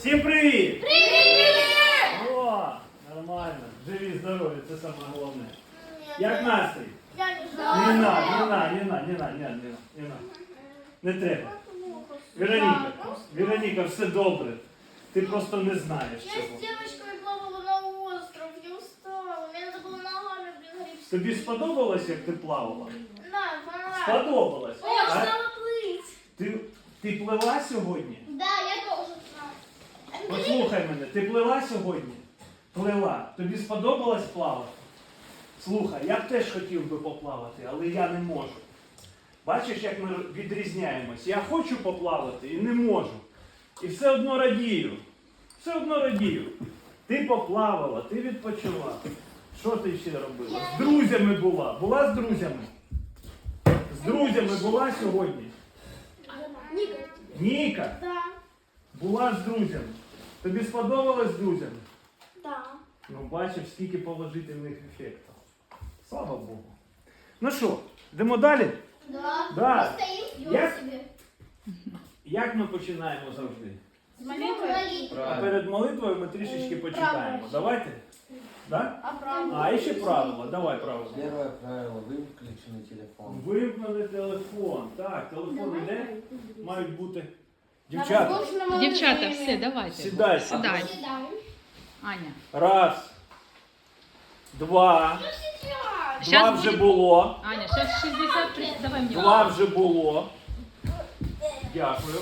Всім привіт! Привіт! О, нормально. Живі, здорові, це саме головне. Як настрій? Я не на, не на, не на, не на, не на, не на. Не треба. Вероніка, Вероніка, все добре. Ти просто не знаєш Я цього. с девочкой плавала на остров, я устала. Мне надо было ногами, блин. Тобі сподобалось, як ти плавала? Да, понравилось. Сподобалось. О, я А? стала плыть. Ти, ти плила сьогодні? Да, я тоже знаю. Послухай мене, ти плила сьогодні? Плила. Тобі сподобалось плавати? Слухай, я б теж хотів би поплавати, але я не можу. Бачиш, як ми відрізняємось. Я хочу поплавати і не можу. І все одно радію. Все одно радію. Ти поплавала, ти відпочила. Що ти ще робила? З друзями була. Була з друзями. З друзями була сьогодні. Ника. Ніка була з друзями. Тобі сподобалось з друзями? да. Ну, бачив, скільки положительних ефектів. Слава Богу. Ну що, йдемо далі? Да. Да. Мы стоим, ждем Я- себе. Як ми починаємо завжди? С молитвой. А перед молитвою ми трішечки почитаємо. Правила. Давайте? Да? А правда? А, і ще правила. Давай правила. Первое правило – выключенный телефон. Вимкнений телефон. Так, телефон де мають бути. Дівчата, Дівчата, все, давайте. сідайте. Сідай. Седаем. Аня. Раз. Два. Ну сейчас. Два Щас вже буде- було. Аня, зараз 63. Давай мені. Два вже було. Дякую.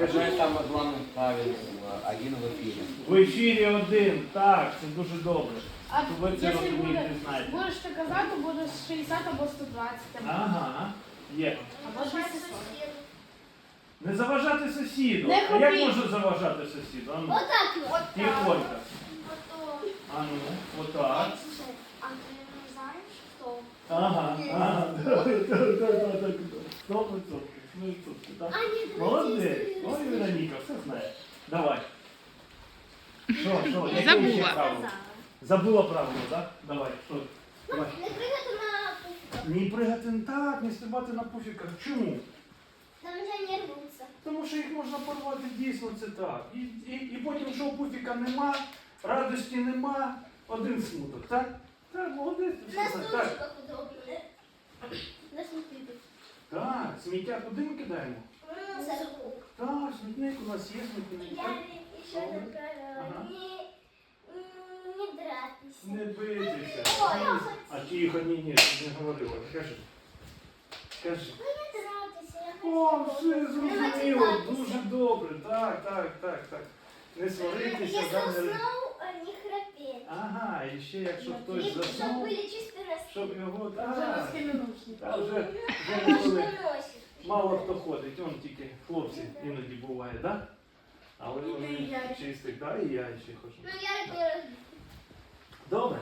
Одно Кажи. из самых главных правил э, один в эфире. В ефірі один. Так, це дуже добре. А Ви це якщо розумієте, буде- знаєте. Будеш ти казати, буде 60 або 120. або- Ага, є. Або 600. Не заважати сусіду. Не А як хопіть. можна заважати сусіду? А ну, Вот так вот. А ну, отак. А ты не знаешь, кто? Ага, ага. Так, так, так. Сто відсотків. Сто відсотків, так. А, Молодець. Ой, Вероніка, все знає. Давай. Що, що, яке Забула. ще правило? Забула правило, так? Давай, що? Давай. Не прыгай на пуфика. Не пригати так, не стрибати на пуфіках. Чому? Там нельзя не рвутся. Тому що їх можна порвати дійсно це так. І, і, і потім, що у пуфіка нема, радості нема, один смуток, так? Так, молодець. На так. Так, стульчиках удобно. На смітник. так, сміття куди ми кидаємо? Сорок. Так, смітник у нас є смітник. Я Так? такая, Ага. не, не драться. Не бийтеся. Ой, я А тихо, ні, ні, не говорила. Скажи. Скажи. Ну не драться, я О, все зрозуміло, дуже добре. Так, так, так, так. Не сваритися, Если да, не... не храпеть. Ага, і ще якщо хтось Чтобы заснув, были чисто щоб його. Вже Так, та вже, вже ніколи мало хто ходить, он тільки хлопці іноді буває, так? Да? Але І вони я. чистих, так, і я ще хочу. Ну я не раз. Добре.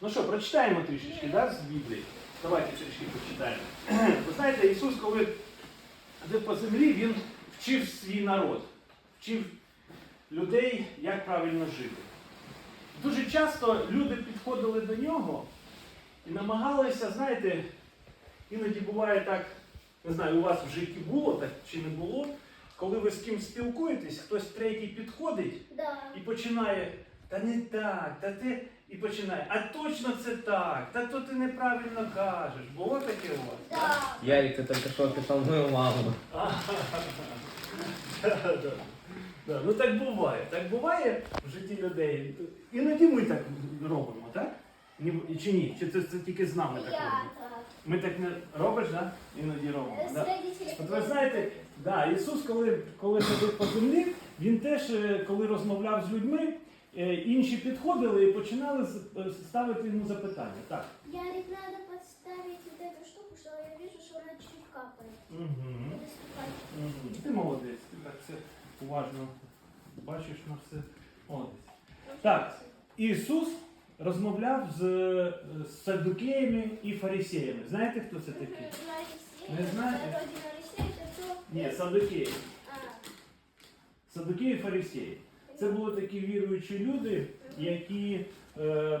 Ну що, прочитаємо трішечки да, з Біблії. Давайте трішки почитаємо. Ви знаєте, Ісус, коли жив по землі, Він вчив свій народ, вчив людей, як правильно жити. Дуже часто люди підходили до нього і намагалися, знаєте, іноді буває так, не знаю, у вас в житті було так чи не було, коли ви з ким спілкуєтесь, хтось третій підходить Да. і починає, та не так, та ти. І починає, а точно це так, та то ти неправильно кажеш. Було таке у вас? Да. Ярик, ты только что описал мою маму. Да, да. Да, Ну так буває. Так буває в житті людей. Іноді ми так робимо, так? Ні- Чи ні? Чи це, це тільки з нами так Я робимо? так. Ми так не робиш, так? Іноді робимо. С Да. От ви знаєте, да, Ісус, коли, коли ходив по землі, Він теж, е, коли розмовляв з людьми, інші підходили і починали е, ставити йому запитання. Так. Ярик, надо подставить вот эту штуку, что я вижу, что она чуть капает. Угу. Угу. Ти молодець, ти так все уважно бачиш на все. Молодець. Так. Ісус розмовляв з, е, з саддукеями і фарисеями. Знаєте, хто це такі? Не кто? Ні, саддукеї. А, Саддукеї і фарисеї. Це були такі віруючі люди, які, е,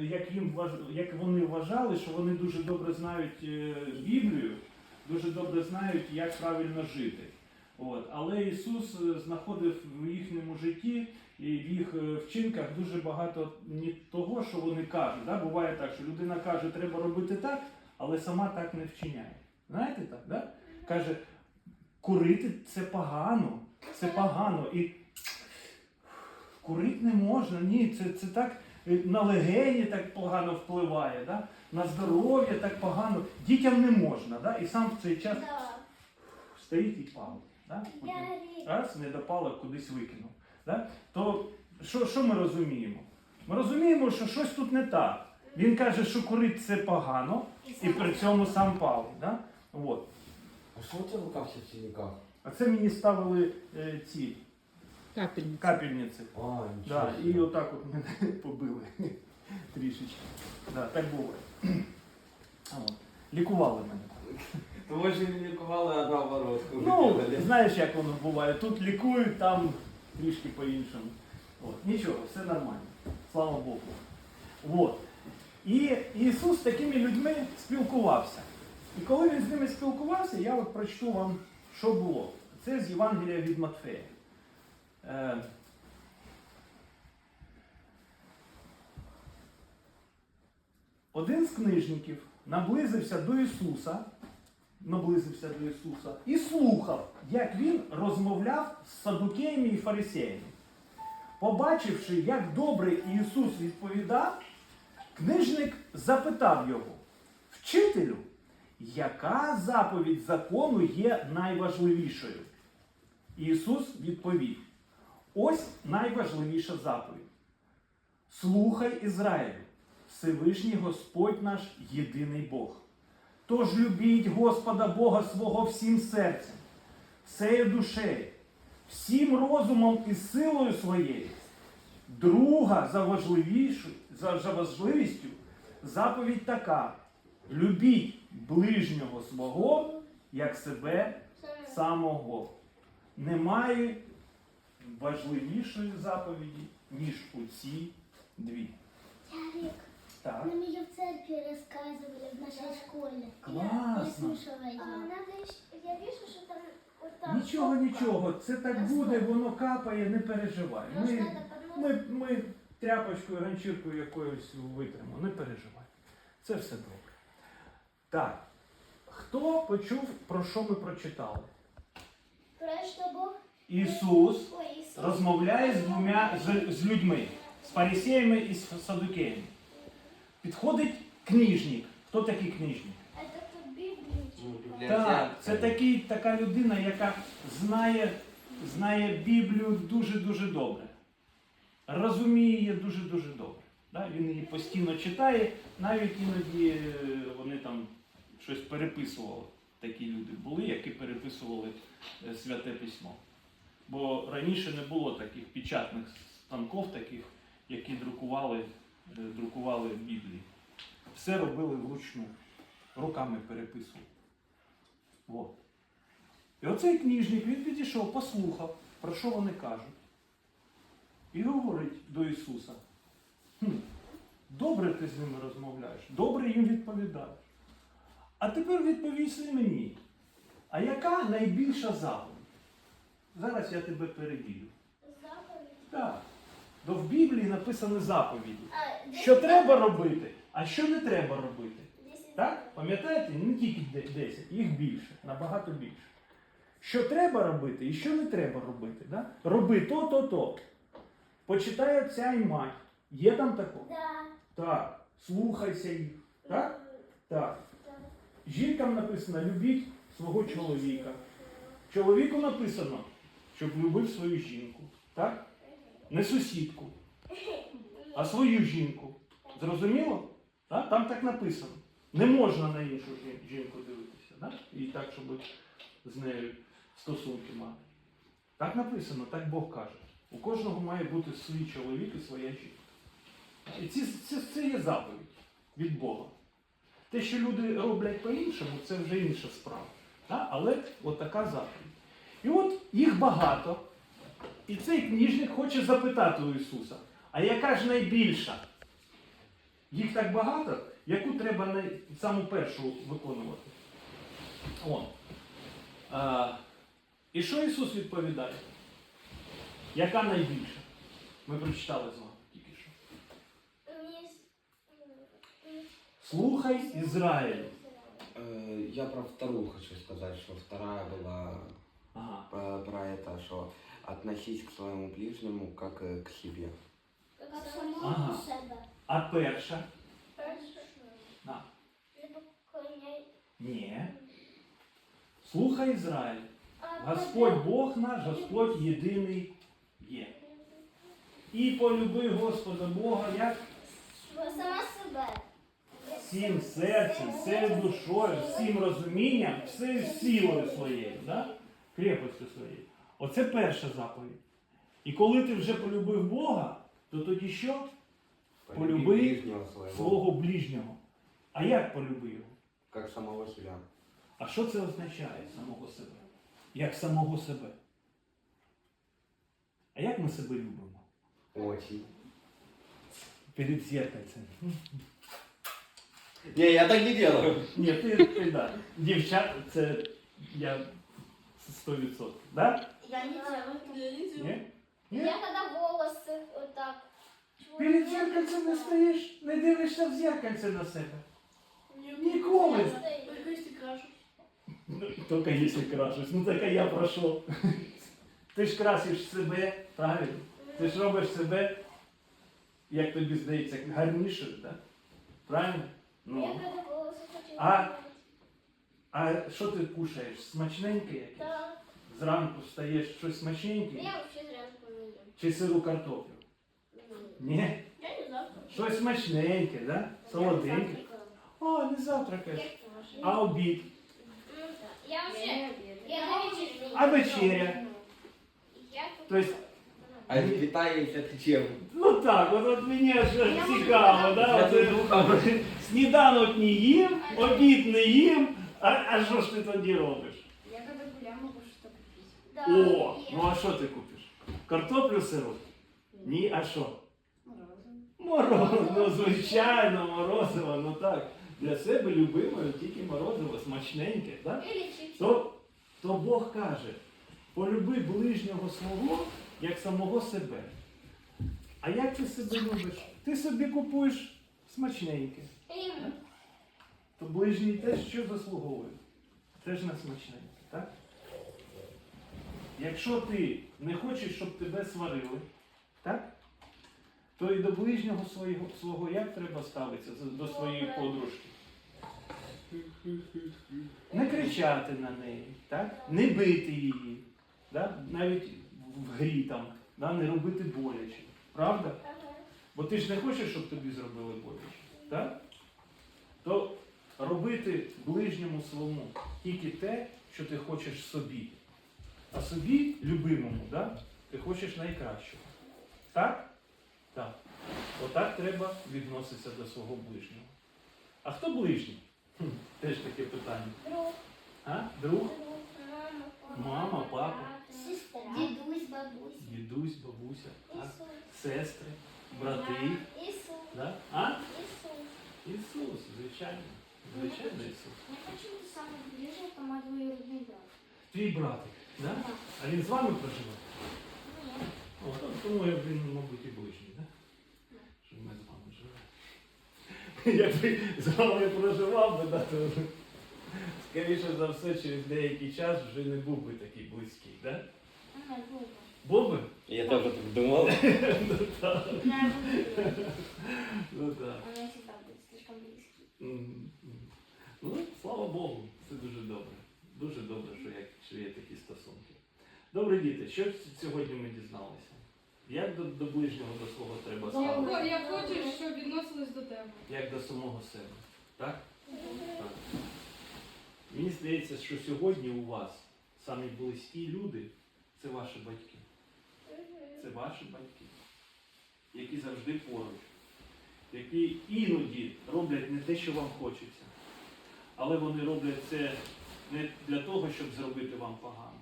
як, їм, як вони вважали, що вони дуже добре знають е, Біблію, дуже добре знають, як правильно жити. От. Але Ісус е, знаходив в їхньому житті і в їх е, вчинках дуже багато не того, що вони кажуть. Да? Буває так, що людина каже, треба робити так, але сама так не вчиняє. Знаєте так? Да? Каже, курити це погано, це погано. І курити не можна. Ні, це, це так е, на легені так погано впливає, да? на здоров'я так погано. Дітям не можна. Да? І сам в цей час Да. стоїть і палить. Да? Раз не допало, кудись викинув. Да? То що, що ми розуміємо? Ми розуміємо, що щось тут не так. Він каже, що курить це погано, і при цьому сам палить. Да? От. А что у тебя в руках все в? А це мені ставили е, ці Капельниця. капельниці. А, Да, і отак от мене побили трішечки. Да, так буває. От. Лікували мене. Ты больше не ликовала, а наоборот. Ну, знаєш, як воно буває. Тут лікують, там трішки по-іншому. От. Нічого, все нормально. Слава Богу. От. І Ісус з такими людьми спілкувався. І коли він з ними спілкувався, я от прочту вам, що було. Це з Євангелія від Матфея. Е, Один з книжників наблизився до Ісуса, наблизився до Ісуса і слухав, як він розмовляв з садукеями і фарисеями. Побачивши, як добре Ісус відповідав, книжник запитав його, вчителю, яка заповідь закону є найважливішою? Ісус відповів: ось найважливіша заповідь. Слухай Ізраїлю, Всевишній Господь наш єдиний Бог. Тож любіть Господа Бога свого всім серцем, всею душею, всім розумом і силою своєю. Друга за, важливішу, за, за важливістю заповідь така: любіть ближнього свого, як себе самого. Немає важливішої заповіді, ніж у ці дві. Ярик, Так. нам ее в церкви рассказывали в нашей школе. Классно. Я слушала ее. я вижу, что там вот там Нічого, кнопка. нічого, це так буде, воно капає, не переживай. Может, Ми, надо ми, ми тряпочкою, ганчіркою якоюсь витримо, не переживай. Це все добре. Так. Хто почув, про що ми прочитали? Про что Бог... Ісус розмовляє з двома з, з людьми, з фарисеями і з садукеями. Підходить книжник. Хто такий книжник? Ну. Так, це такий, така людина, яка знає, знає Біблію дуже-дуже добре. Розуміє її дуже-дуже добре. Да? Він її постійно читає, навіть іноді е, вони там щось переписували. Такі люди були, які переписували е, святе письмо. Бо раніше не було таких печатних станків, таких, які друкували, е, друкували Біблії. Все робили вручну, руками переписували. От. І оцей книжник він підійшов, послухав, про що вони кажуть. І говорить до Ісуса. Хм, добре ти з ними розмовляєш, добре їм відповідаєш. А тепер відповіси мені. А яка найбільша заповідь? Зараз я тебе перевірю. Заповедь. Так. Бо в Біблії написані заповіді. А, Що треба робити, а що не треба робити. Десять Так? Пам'ятаєте, не тільки 10, їх більше, набагато більше. Що треба робити і що не треба робити. Да? Роби то, то, то. Почитай отця і мать. Є там такого? Да. Так. Слухайся їх. Так? Так. Так. Жінкам написано любіть свого чоловіка. Чоловіку написано, щоб любив свою жінку. Так? Не сусідку, а свою жінку. Зрозуміло? Так? Там так написано. Не можна на іншу жінку дивитися. Так? І так, щоб з нею стосунки мати. Так написано, так Бог каже. У кожного має бути свій чоловік і своя жінка. І ці, це, це є заповідь від Бога. Те, що люди роблять по-іншому, це вже інша справа. Так? Але от така заповідь. І от їх багато. І цей книжник хоче запитати у Ісуса, а яка ж найбільша? Їх так багато, яку треба саму першу виконувати. О. А, І що Ісус відповідає? Яка найбільша? Ми прочитали з вами тільки що. Слухай Ізраїль. Э, Я про вторую хочу сказать, что вторая была Ага. про, про это, что относись к своему ближнему как э, к себе. Ага. А перша? На. Ні. Слухай Ізраїль. Господь Бог наш, Господь єдиний є. І полюби Господа Бога як Сама себе. всім серцем, всією душою, всім розумінням, всією силою своєю, да? Крепостю своєю. Оце перша заповідь. І коли ти вже полюбив Бога, то тоді що? Полюби ближнего своего, Свого ближнього. А як полюби його? как самого себя. А що це означає самого себе? Як самого себе? А як ми себе любимо? Очень. Перед зеркальцем. Не, я так не делаю. Ні, ти, ти да. Дівчат, це я 100%. Да? Я не делаю. Ні? Ні? Я когда волосы вот так. Перед зеркальцем не стоїш, не дивишся в зеркальце на себе. Ніколи. Ну, тільки якщо крашиш. Ну так я пройшов. Ти ж красиш себе, правильно? Ти ж робиш себе, як тобі здається, гарнішою, так? Правильно? Я Ну. когда волосы хочу. А? А що ти кушаєш? Смачненьке якесь? Да. Зранку встаєш щось смачненьке? Я вообще зря вспомнила. Чи сиру картоплю? Ні? Я не знаю. Щось смачненьке, да? Солоденьке. О, не завтракаєш. А обід? Я вообще, я на вечерней. А вечеря? Я То есть- А из питаешься ты чем? Ну так, от, от мені ж цікаво, да? От, Святим Духом. сніданок не їм, обід не їм, а, а що ж ти тоді робиш? Я когда гуляю, могу что-то купить. Да, О, я- ну а що ти купиш? Картоплю сиру? Ні, а що? Морозиво. Морозиво, ну звичайно, морозиво, ну так. Для себе любимою тільки морозиво, смачненьке, так? Или чипсы. То, то Бог каже, полюби ближнього свого, як самого себе. А як ти себе любиш? Ти собі купуєш смачненьке. Или То ближній теж що заслуговує? Теж на смачненьке, так? Якщо ти не хочеш, щоб тебе сварили, так? То і до ближнього свого, свого як треба ставитися до своєї подружки? Не кричати на неї, так? не бити її, так? навіть в грі там, да? не робити боляче. Правда? Бо ти ж не хочеш, щоб тобі зробили боляче. Так? То робити ближньому своєму тільки те, що ти хочеш собі. А собі, любимому, да? ти хочеш найкращого. Так? Так. Отак треба відноситися до свого ближнього. А хто ближній? Хм, теж таке питання. Друг, А? Друг? мама, папа. Сестра. Дедусь, бабусь. Дідусь, бабуся, так? Сестри, брати. Ісус. Да? А? Ісус. Ісус, звичайно. Звичайно, Ісус. Я хочу ты самый ближе, это мой двоюродный брат. Твій братик, да? А він з вами проживає? Нет. О, то- тому я, він, мабуть, і ближній, да? Що ми з вами живемо. Якби з вами проживав би, да, то скоріше за все, через деякий час вже не був би такий близький, да? Ага, глупо. Був би? Я тоже так думал. Ну так. Да, я буду. Ну так. Он мне всегда будет слишком близкий. М, м. Ну, слава Богу, це дуже добре. Дуже добре, що, як, що є такі стосунки. Добре, діти, що сьогодні ми дізналися? Як до, до ближнього до свого треба Я, ставитися? хо- я хочу, щоб відносились до тебе. Як до самого себе. Так? Так. Мені здається, що сьогодні у вас самі близькі люди це ваші батьки. Це ваші батьки, які завжди поруч, які іноді роблять не те, що вам хочеться, але вони роблять це не для того, щоб зробити вам погано,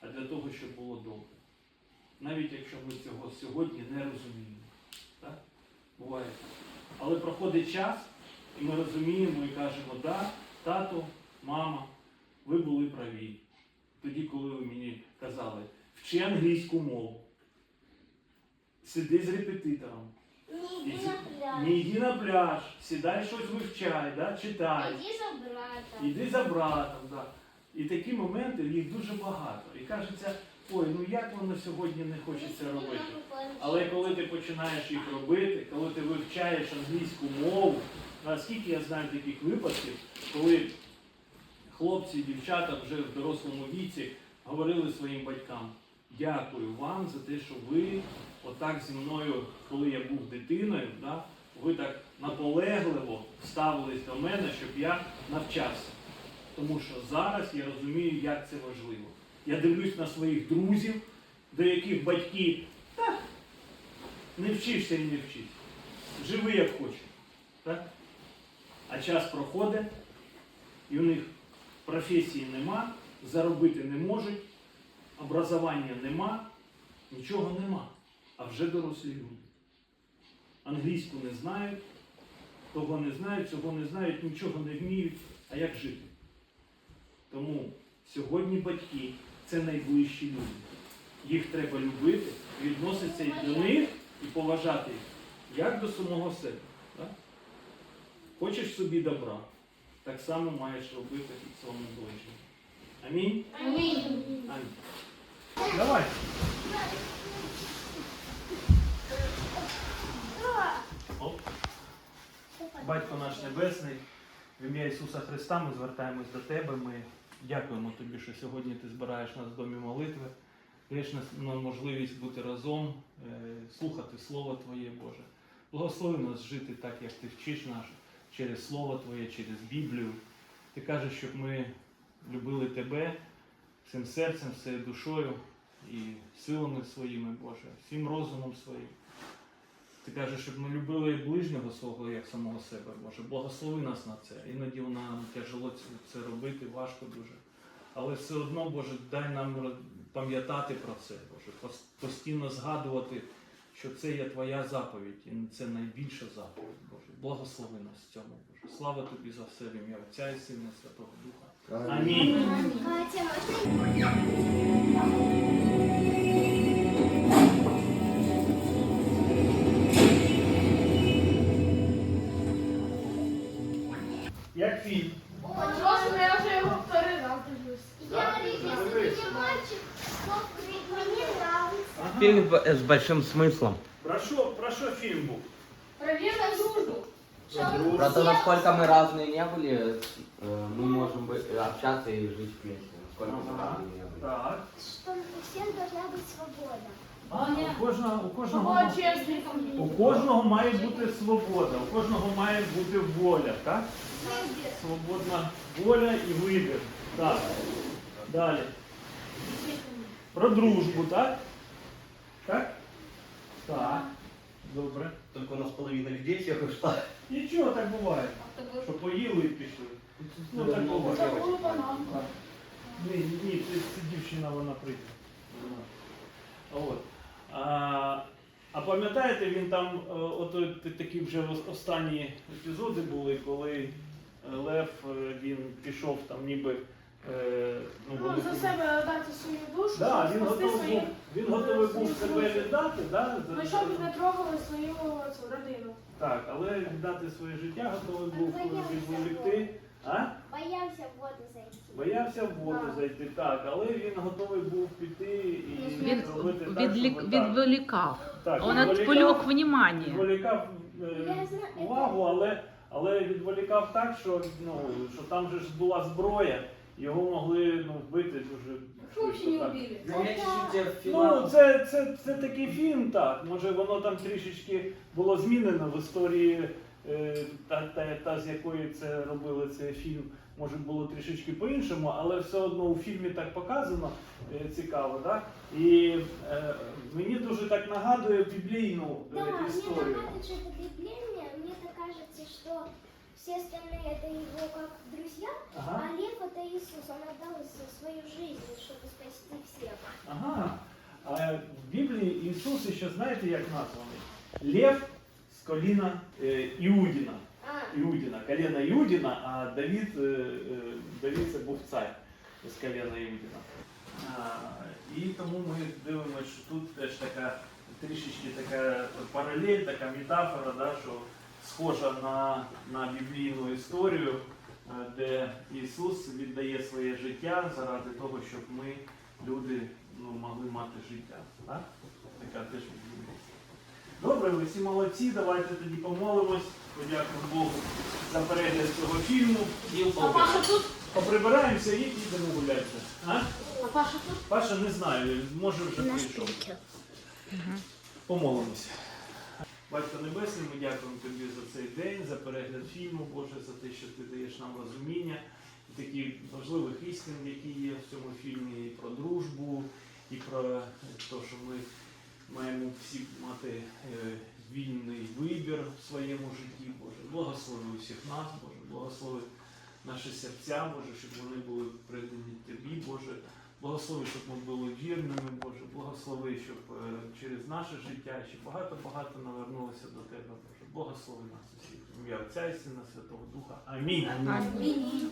а для того, щоб було добре. Навіть якщо ми цього сьогодні не розуміємо. Так? Буває. Але проходить час, і ми розуміємо і кажемо, да, тато, мама, ви були праві. тоді, коли ви мені казали, вчи англійську мову, сиди з репетитором, Не иди на пляж. не йди на пляж, сідай щось вивчай, да? читай. Иди за братом. Іди за братом, да. І такі моменти їх дуже багато. І кажеться, ой, ну як воно сьогодні не хочеться робити. Але коли ти починаєш їх робити, коли ти вивчаєш англійську мову, наскільки я знаю таких випадків, коли хлопці і дівчата вже в дорослому віці говорили своїм батькам, дякую вам за те, що ви отак зі мною, коли я був дитиною, да, ви так наполегливо ставились до мене, щоб я навчався. Тому що зараз я розумію, як це важливо. Я дивлюсь на своїх друзів, до яких батьки та, не вчишся і не вчись. Живи як хочеш. Так? А час проходить, і у них професії нема, заробити не можуть, образування нема, нічого нема. А вже дорослі люди. Англійську не знають, того не знають, цього не знають, нічого не вміють. А як жити? Тому сьогодні батьки це найближчі люди. Їх треба любити, відноситися і до них і поважати їх, як до самого себе. Так? Хочеш собі добра, так само маєш робити і своєму ближньому. Амінь? Аминь. Амінь. Давай. Батько наш Небесний, в ім'я Ісуса Христа ми звертаємось до Тебе. Ми дякуємо Тобі, що сьогодні Ти збираєш нас в домі молитви, даєш нам можливість бути разом, е, слухати Слово Твоє, Боже. Благослови нас жити так, як Ти вчиш нас, через Слово Твоє, через Біблію. Ти кажеш, щоб ми любили Тебе всім серцем, всією душою і силами своїми, Боже, всім розумом своїм. Ти кажеш, щоб ми любили ближнього свого як самого себе, Боже. Благослови нас на це. Іноді нам тяжело це- робити, важко дуже. Але все одно, Боже, дай нам пам'ятати про це, Боже, постійно згадувати, що це є Твоя заповідь, і це найбільша заповідь, Боже. Благослови нас в цьому, Боже. Слава Тобі за все в ім'я Отця і Сина і Святого Духа. Амінь. Катя, можно Як фільм? Просто я вже його передав дивлюсь. Я, если ты не мальчик, то мне нравится. Фильм б- с большим смыслом. Про що, про що фільм був? Проверь дружбу. Что Про то, насколько мы разные не были, э, мы можем быть, общаться и жить вместе. Насколько мы Ага. разные не были. Так. Что у всех должна быть свобода. А, у кожного, у кожного, Кого чесником. у кожного має бути свобода, у кожного має бути воля, так? Свободна воля і вибір. Так. Далі. Про дружбу, так? Так? Так. Добре. Только у нас половина людей всех ушла. Нічого так буває. Що поїли і пішли. Ну так буває. Ні, ні, це, це дівчина вона прийде. От. Пам'ятаєте, він там, е, от е, такі вже останні епізоди були, коли е, Лев е, він пішов там ніби. е, Ну, за себе дати свою душу, Да, він готовий свої... був, він готовий був себе віддати, да, за- Ну, щоб не трогали свою цю родину. так, але віддати своє життя готовий був Боявся відволікти. А? Боялся в воду зайти. Боявся в воду Так. зайти, так, але він готовий був піти і Він зробити так, відлік, щоб так. відволікав. Так, Он відволікав- отвлек внимание. Відволікав е, увагу, але, але відволікав так, що, ну, що там же ж була зброя, його могли ну, вбити дуже швидко. Так. убили. Ну, Ну, це, це, це такий фільм, так. Може воно там трішечки було змінено в історії, е, та, та, та, з якої це робили цей фільм, може було трішечки по-іншому, але все одно у фільмі так показано е, цікаво, так? І е, мені дуже так нагадує біблійну е, Да, мне історію. нравится, что это библейное. Мне так кажется, что все остальные это его как друзья, Ага. а Лев это Иисус. Он отдал с- свою жизнь, чтобы спасти всех. Ага. А в Біблії Ісус ще знаєте, як названий? Лев з коліна е, Іудіна. Іудіна, коліна Іудіна, а Давід, е, е, Давід це був цар з коліна Іудіна. І тому ми дивимося, що тут теж така трішечки така паралель, така метафора, да, що схожа на, на біблійну історію, е, де Ісус віддає своє життя заради того, щоб ми, люди, ну, могли мати життя. Так? Така теж. Добре, ви всі молодці, давайте тоді помолимось, подякуємо Богу за перегляд цього фільму. А Паша тут? поприбираємося і підемо гуляти. А? А Паша тут? Паша не знаю, може вже прийшов. Помолимося. Батько Небесний, ми дякуємо тобі за цей день, за перегляд фільму, Боже, за те, що ти даєш нам розуміння і таких важливих істин, які є в цьому фільмі, і про дружбу, і про те, що ми маємо всі мати е, вільний вибір в своєму житті, Боже. Благослови усіх нас, Боже, благослови наші серця, Боже, щоб вони були придані Тобі, Боже. Благослови, щоб ми були вірними, Боже, благослови, щоб е, через наше життя ще багато-багато навернулося до Тебе, Боже. Благослови нас усіх. Ім'я Отця і Сина Святого Духа. Амінь. Аминь.